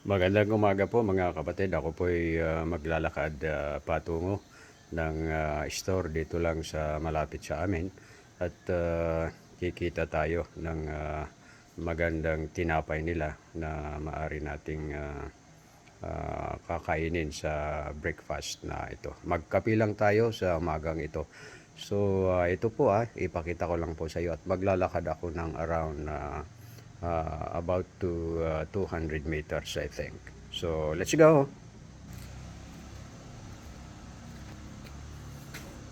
Magandang umaga po mga kapatid. Ako po ay ah, maglalakad ah, patungo ng ah, store dito lang sa malapit sa amin. At ah, kikita tayo ng ah, magandang tinapay nila na maari nating ah, ah, kakainin sa breakfast na ito. Magkape lang tayo sa umagang ito. So ah, ito po ah, ipakita ko lang po sa iyo at maglalakad ako ng around ah, uh, about to uh, 200 meters I think. So let's go.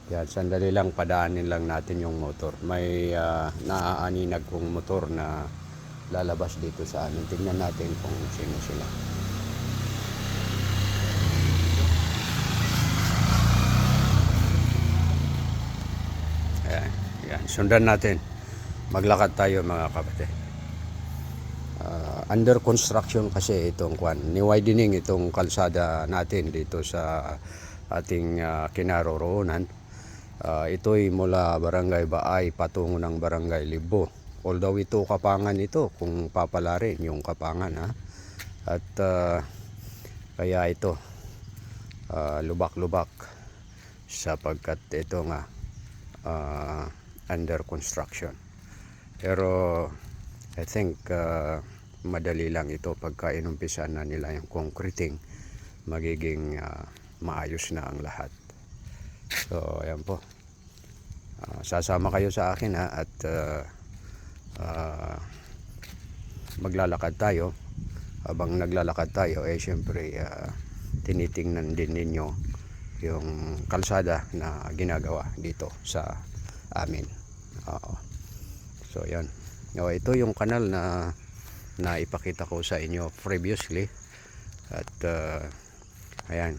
Yan, sandali lang padaanin lang natin yung motor. May uh, naaaninag kong motor na lalabas dito sa amin. Tingnan natin kung sino sila. Ayan, yan. Sundan natin. Maglakad tayo mga kapatid. Ah, under construction kasi itong kwan. Ni-widening itong kalsada natin dito sa ating uh, kinaroroonan. Ah, ito'y mula Barangay Baay patungo ng Barangay Libo. Although ito kapangan ito kung papalarin yung kapangan ha. At ah, kaya ito ah, lubak-lubak sapagkat ito nga ah, under construction. Pero I think uh, madali lang ito pagka inumpisan na nila yung concreting magiging uh, maayos na ang lahat. So ayan po. Ah, sasama kayo sa akin ha at uh, ah, maglalakad tayo. Habang naglalakad tayo eh syempre ah, tinitingnan din ninyo yung kalsada na ginagawa dito sa amin. Oo. So yan. O, ito yung kanal na na ipakita ko sa inyo previously. At uh, ayan.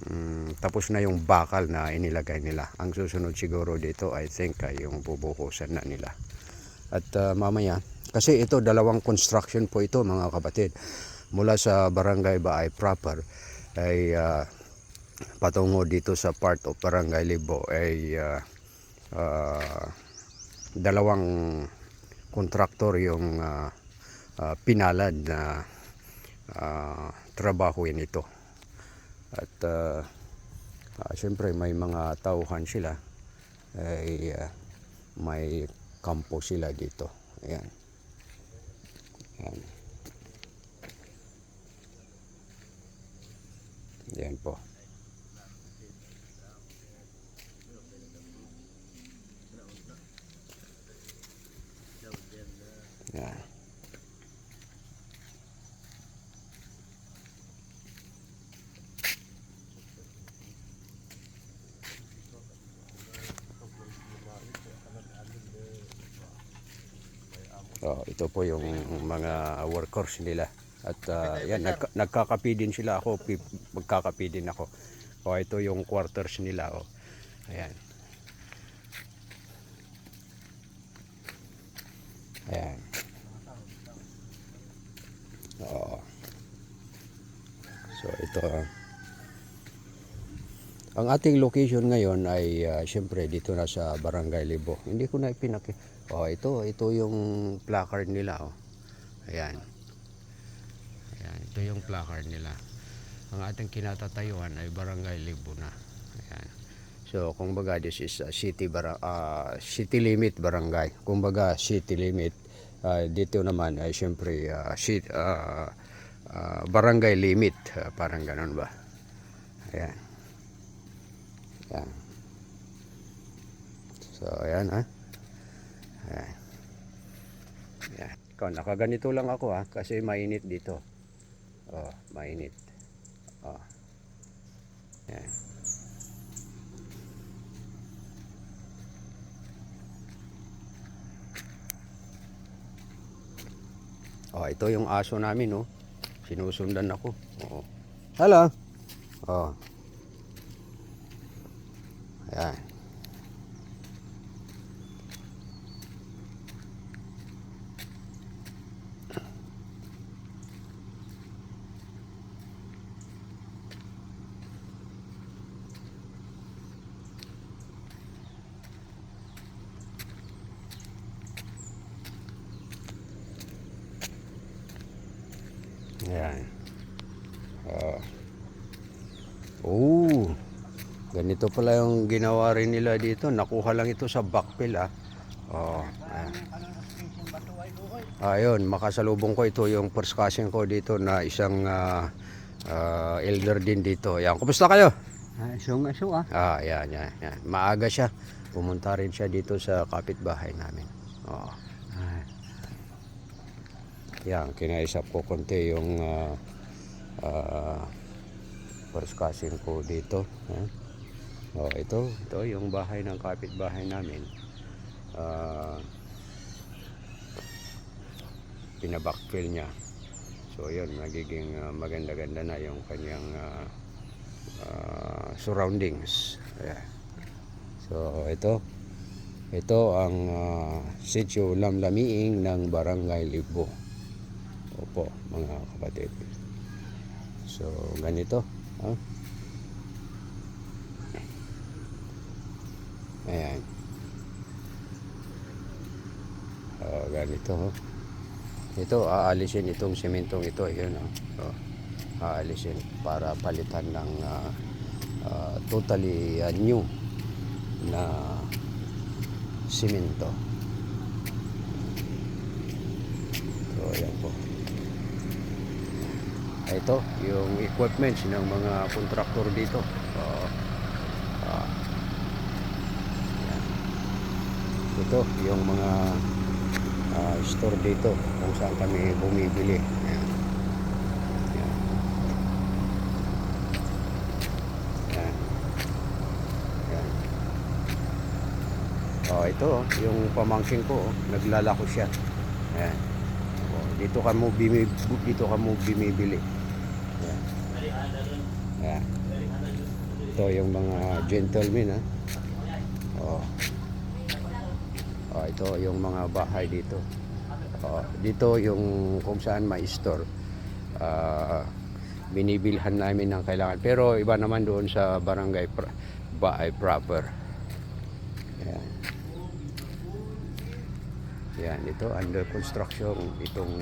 Mm, tapos na yung bakal na inilagay nila. Ang susunod siguro dito I think ay yung bubuhusan na nila. At uh, mamaya kasi ito dalawang construction po ito mga kapatid. Mula sa Barangay Baay proper ay uh, patungo dito sa part of Barangay Libo ay uh, uh, dalawang kontraktor yung ah, ah, pinalad na uh, trabahuin ito. At uh, ah, syempre may mga tauhan sila ay ah, may kampo sila dito. Ayan. Ayan. Ayan po. Ayan. Oh, ito po yung mga workers nila. At ah, yan, nagka- nagkakapi din sila ako, pi- magkakapi din ako. Oh, ito yung quarters nila. Oh. Ayan. Ayan. Oo. So ito ah. Ang ating location ngayon ay ah, syempre dito na sa Barangay Libo. Hindi ko na ipinaki. Oh, ito ito yung placard nila oh. Ayan. Ayan, ito yung placard nila. Ang ating kinatatayuan ay Barangay Libo na. Ayan. So, kung this is a city bara, ah, city limit barangay. Kung baga city limit ah, dito naman ay syempre ah, shi- ah, ah, barangay limit, Ah, parang ganun ba. Ayan. Ayan. So, ayan ha. Ayan. Ayan. Ikaw, nakaganito lang ako ha, kasi mainit dito. Oh, mainit. Oh. Ayan. Oh, ito yung aso namin, oh. Sinusundan ako. Oo. Hello. Oh. Ayan. Ganito pala yung ginawa rin nila dito. Nakuha lang ito sa backfill ah. Oh, ayan. Ayun, makasalubong ko ito yung first cousin ko dito na isang ah, ah, elder din dito. Ayan, kumusta kayo? Ah, Aso nga ah. Ah, yan, yan, yan. Maaga siya. Pumunta rin siya dito sa kapitbahay namin. Oh. Yan, kinaisap ko konti yung ah, ah, first cousin ko dito. ha? Oh, ito, ito yung bahay ng kapitbahay namin. Ah, pinabackfill niya. So yun, magiging ah, maganda-ganda na yung kanyang ah, ah, surroundings. Ayan. So ito, ito ang uh, sitio Lamlamiing ng Barangay Libo. Opo, mga kapatid. So, ganito. Ha? Ayan. Oh, ganito. Oh. Ito, aalisin itong sementong ito. Yun, oh. Oh, aalisin para palitan ng ah, ah, totally ah, new na simento. So, ayan po. Ito, yung equipments ng mga kontraktor dito. Oo. Ah. Ayan. Ito, yung mga ah, store dito kung saan kami bumibili. Ayan. Ayan. Ayan. Oh, ito oh, yung pamangkin ko, oh, naglalako siya. Ayan. Oh, dito ka mo bimi, dito ka mo bumibili. Ayan. Ayan. Ito yung mga gentlemen ha. Oh. Oh, ito yung mga bahay dito. Oh, dito yung kung saan may store. Ah, binibilhan namin ng kailangan. Pero iba naman doon sa barangay pro- bahay proper. Ayan. Yan, ito under construction itong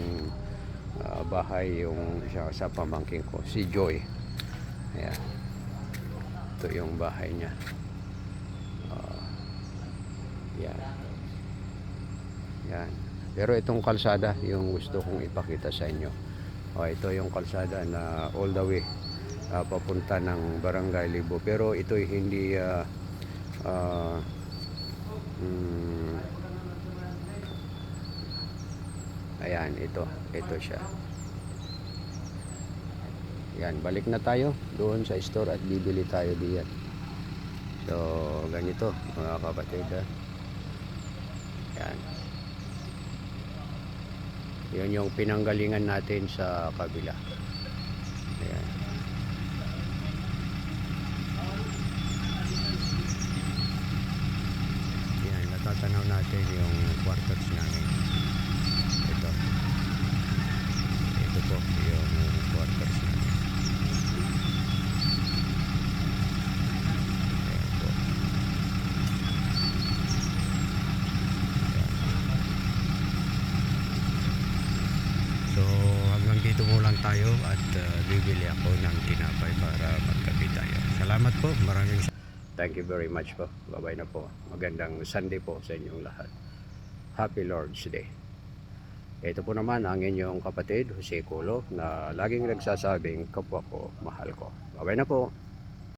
ah, bahay yung isa sa pamangkin ko, si Joy. Ayan. Ito yung bahay niya. Ah, yan. Yan. Pero itong kalsada yung gusto kong ipakita sa inyo. O, ito yung kalsada na all the way ah, papunta ng Barangay Libo. Pero ito hindi ah, ah, mm, Ayan, ito. Ito siya. Yan, balik na tayo doon sa store at bibili tayo diyan. So, ganito mga kapatid. Ha? Yan. Yan yung pinanggalingan natin sa kabila. Ayan. Yan, natatanaw natin yung quarters namin. Ito. Ito po yung quarters namin. Ayan po. Ayan. So hanggang dito mo lang tayo at uh, bibili ako ng tinapay para magkape tayo. Salamat po. Maraming Thank you very much po. Bye-bye na po. Magandang Sunday po sa inyong lahat. Happy Lord's Day. Ito po naman ang inyong kapatid, Jose Colo, na laging nagsasabing kapwa ko, mahal ko. Bye-bye na po.